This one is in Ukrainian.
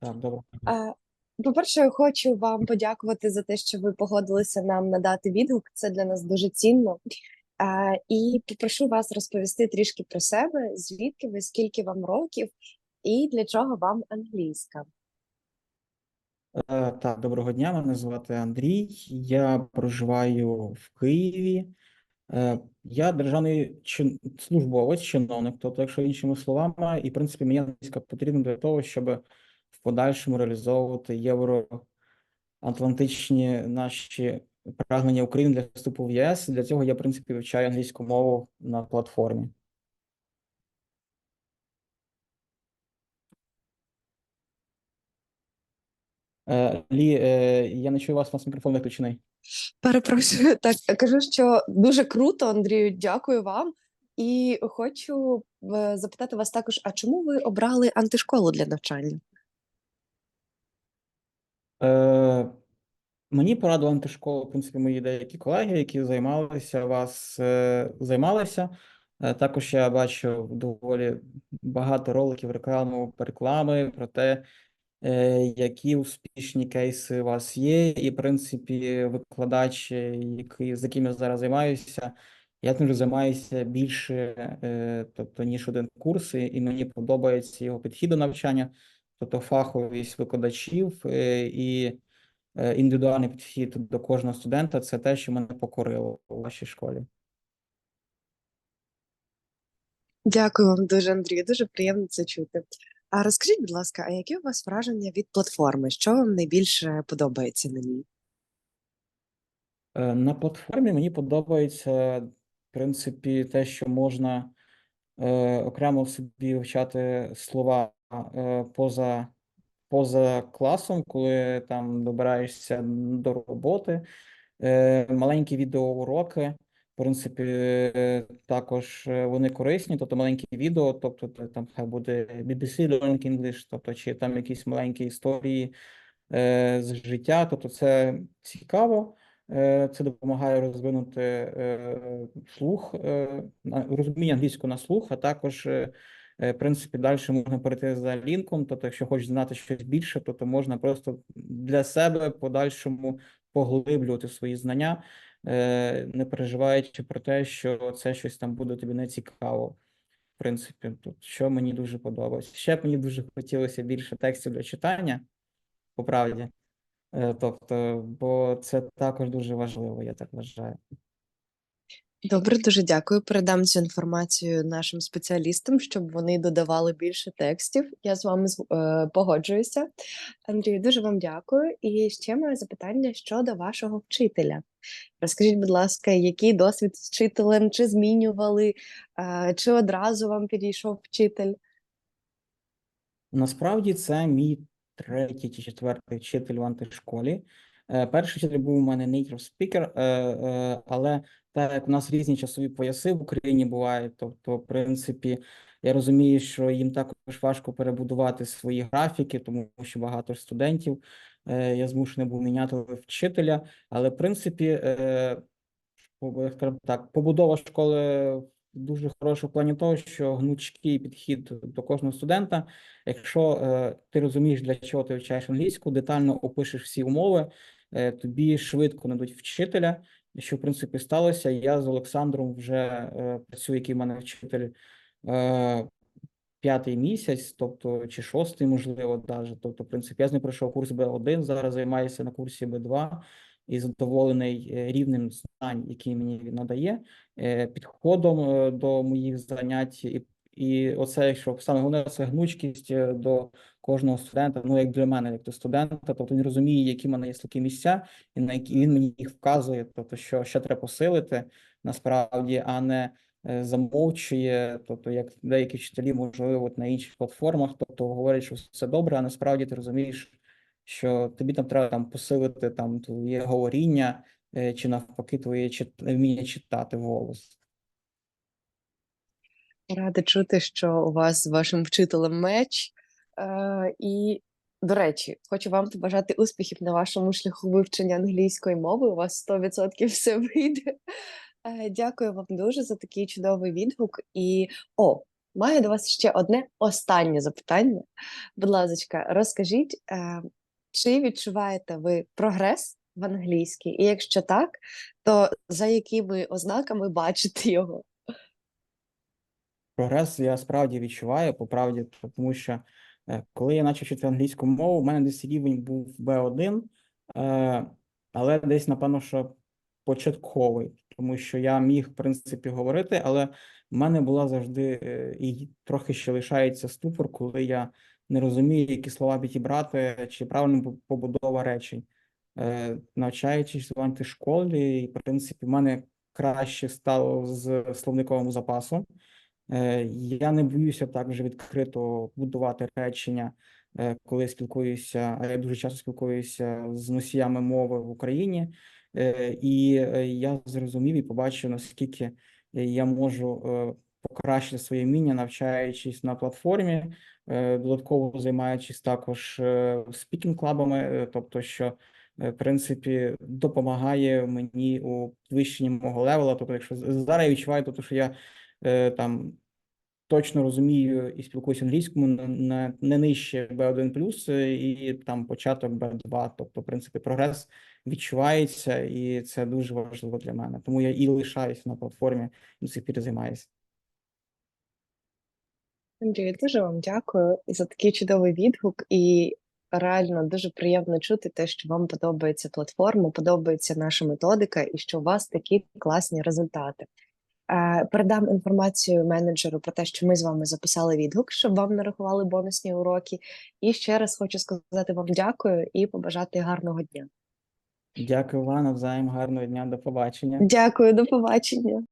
Так, добре. По-перше, я хочу вам подякувати за те, що ви погодилися нам надати відгук. Це для нас дуже цінно. А, І попрошу вас розповісти трішки про себе, звідки ви, скільки вам років, і для чого вам англійська. Е, Так, доброго дня. Мене звати Андрій. Я проживаю в Києві. Е, Я державний чин... службовець, чиновник, тобто, якщо іншими словами, і в принципі мені англійська потрібна для того, щоб в подальшому реалізовувати євроатлантичні наші прагнення України для вступу в ЄС. Для цього я, в принципі, вивчаю англійську мову на платформі. Е, Лі, е, я не чую вас, у вас мікрофон виключений. Перепрошую, так кажу, що дуже круто, Андрію. Дякую вам. І хочу е, запитати вас також: а чому ви обрали антишколу для навчання? Е, мені порадили антишколу, в принципі, мої деякі колеги, які займалися вас, е, займалися. Е, також я бачив доволі багато роликів рекламу, реклами про те, е, які успішні кейси у вас є, і, в принципі, викладач, е, який, з яким я зараз займаюся, я тим займаюся більше, е, тобто, ніж один курс, і мені подобається його підхід до навчання, тобто фаховість викладачів е, і е, індивідуальний підхід до кожного студента це те, що мене покорило у вашій школі. Дякую вам дуже, Андрію. Дуже приємно це чути. А розкажіть, будь ласка, а які у вас враження від платформи? Що вам найбільше подобається на ній? Е, На платформі мені подобається, в принципі, те, що можна е, окремо собі вивчати слова поза, поза класом, коли там добираєшся до роботи. Е, маленькі відеоуроки, в принципі, е, також е, вони корисні, тобто маленькі відео, тобто там хай буде BBC Learning English, тобто чи там якісь маленькі історії е, з життя, тобто це цікаво. Е, Це допомагає розвинути е, слух, е, розуміння англійського на слух, а також, е, е, в принципі, далі можна перейти за лінком. Тобто, якщо хочеш знати щось більше, то, то можна просто для себе подальшому поглиблювати свої знання, е, не переживаючи про те, що це щось там буде тобі не цікаво. В принципі, тут що мені дуже подобається. Ще б мені дуже хотілося більше текстів для читання, по правді. Е, Тобто, бо це також дуже важливо, я так вважаю. Добре, дуже дякую. Передам цю інформацію нашим спеціалістам, щоб вони додавали більше текстів. Я з вами е, погоджуюся. Андрію, дуже вам дякую. І ще моє запитання щодо вашого вчителя. Розкажіть, будь ласка, який досвід з вчителем, чи змінювали, е, чи одразу вам підійшов вчитель? Насправді це мій третій чи четвертий вчитель в антишколі. Е, Перший вчитель був у мене native speaker, е, е, але так як у нас різні часові пояси в Україні бувають, тобто, в принципі, я розумію, що їм також важко перебудувати свої графіки, тому що багато студентів. Я змушений був міняти вчителя, але в принципі, так, побудова школи дуже хороша в плані того, що гнучкий підхід до кожного студента. Якщо ти розумієш, для чого ти вивчаєш англійську, детально опишеш всі умови, тобі швидко надуть вчителя. Що в принципі сталося. Я з Олександром вже е, працюю, який в мене вчитель е, п'ятий місяць, тобто чи шостий, можливо, даже. Тобто, в принципі, я з ним пройшов курс Б1, зараз займаюся на курсі Б2 і задоволений е, рівнем знань, який мені він надає, е, підходом е, до моїх занять, і, і оце, що саме головне, це гнучкість е, до кожного студента. Ну, як для мене, як до студента, тобто він розуміє, які в мене є слабкі місця, і на які він мені їх вказує, тобто, що ще треба посилити насправді, а не е, замовчує, тобто як деякі вчителі, можливо, на інших платформах, тобто говорять, що все добре, а насправді ти розумієш, що тобі там треба там посилити там твоє говоріння е, чи навпаки твоє вміння читати голос. Рада чути, що у вас з вашим вчителем меч. Е, і, до речі, хочу вам побажати успіхів на вашому шляху вивчення англійської мови. У вас 100% все вийде. Е, дякую вам дуже за такий чудовий відгук. І о, Маю до вас ще одне останнє запитання. Будь ласка, розкажіть, е, чи відчуваєте ви прогрес в англійській? І якщо так, то за якими ознаками бачите його? Прогрес я справді відчуваю, по правді, тому що коли я почав вчити англійську мову, у мене десь рівень був B1, е, але десь, напевно, що початковий, тому що я міг, в принципі, говорити, але в мене була завжди е, і трохи ще лишається ступор, коли я не розумію, які слова підібрати, чи правильно побудова речень. Е, Навчаючись в антишколі, і, в принципі, в мене краще стало з словниковим запасом. Е, Я не боюся так вже відкрито будувати речення, е, коли я спілкуюся, я дуже часто спілкуюся з носіями мови в Україні, Е, і я зрозумів і побачив, наскільки я можу покращити своє вміння, навчаючись на платформі, додатково займаючись також спікінг-клабами, тобто, що в принципі допомагає мені у підвищенні мого левела. Тобто, якщо зараз я відчуваю, тобто, що я там точно розумію і спілкуюся англійському не, не нижче B1+, е, і там початок B2, тобто, в принципі, прогрес відчувається, і це дуже важливо для мене. Тому я і лишаюся на платформі, і до сих пір займаюся. Андрію, дуже вам дякую за такий чудовий відгук, і реально дуже приємно чути те, що вам подобається платформа, подобається наша методика, і що у вас такі класні результати. Е, Передам інформацію менеджеру про те, що ми з вами записали відгук, щоб вам нарахували бонусні уроки. І ще раз хочу сказати вам дякую і побажати гарного дня. Дякую вам навзаєм, гарного дня, до побачення. Дякую, до побачення.